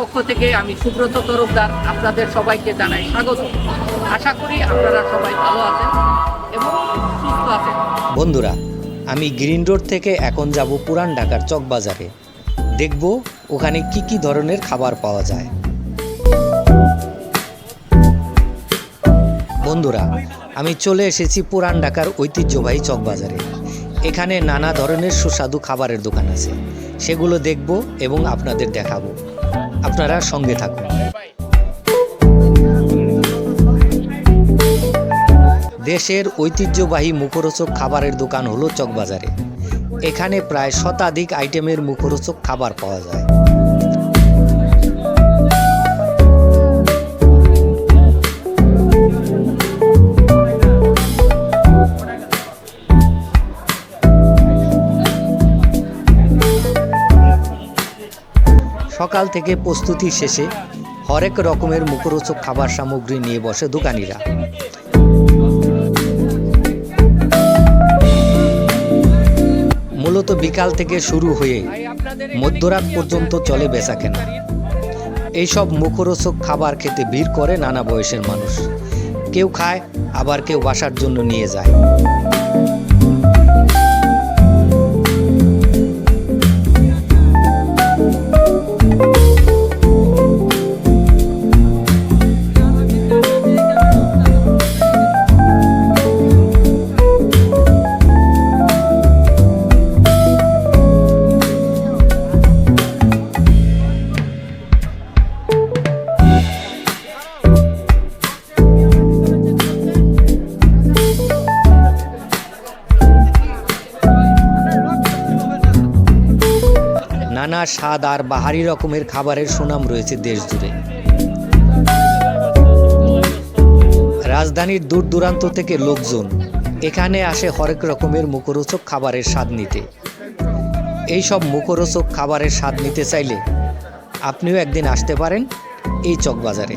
পক্ষ থেকে আমি সুব্রত তরফদার আপনাদের সবাইকে জানাই স্বাগত। আশা করি আপনারা সবাই ভালো আছেন এবং সুস্থ আছেন। বন্ধুরা, আমি গ্রিন রোড থেকে এখন যাব পুরান ঢাকার চকবাজারে। দেখব ওখানে কি কি ধরনের খাবার পাওয়া যায়। বন্ধুরা, আমি চলে এসেছি পুরান ঢাকার ঐতিহ্যবাহী চকবাজারে। এখানে নানা ধরনের সুস্বাদু খাবারের দোকান আছে। সেগুলো দেখব এবং আপনাদের দেখাবো। আপনারা সঙ্গে থাকুন। দেশের ঐতিহ্যবাহী মুখরোচক খাবারের দোকান হলো চকবাজারে। এখানে প্রায় শতাধিক আইটেমের মুখরোচক খাবার পাওয়া যায়। সকাল থেকে প্রস্তুতি শেষে হরেক রকমের মুখরোচক খাবার সামগ্রী নিয়ে বসে দোকানিরা। মূলত বিকাল থেকে শুরু হয়ে মধ্যরাত পর্যন্ত চলে বেচা কেনা এইসব মুখরোচক খাবার খেতে ভিড় করে নানা বয়সের মানুষ। কেউ খায়, আবার কেউ বাসার জন্য নিয়ে যায়। নানা স্বাদ আর বাহারি রকমের খাবারের সুনাম রয়েছে দেশ জুড়ে। রাজধানীর দূর দূরান্ত থেকে লোকজন এখানে আসে হরেক রকমের মুখরোচক খাবারের স্বাদ নিতে। এই সব মুখরোচক খাবারের স্বাদ নিতে চাইলে আপনিও একদিন আসতে পারেন এই চকবাজারে।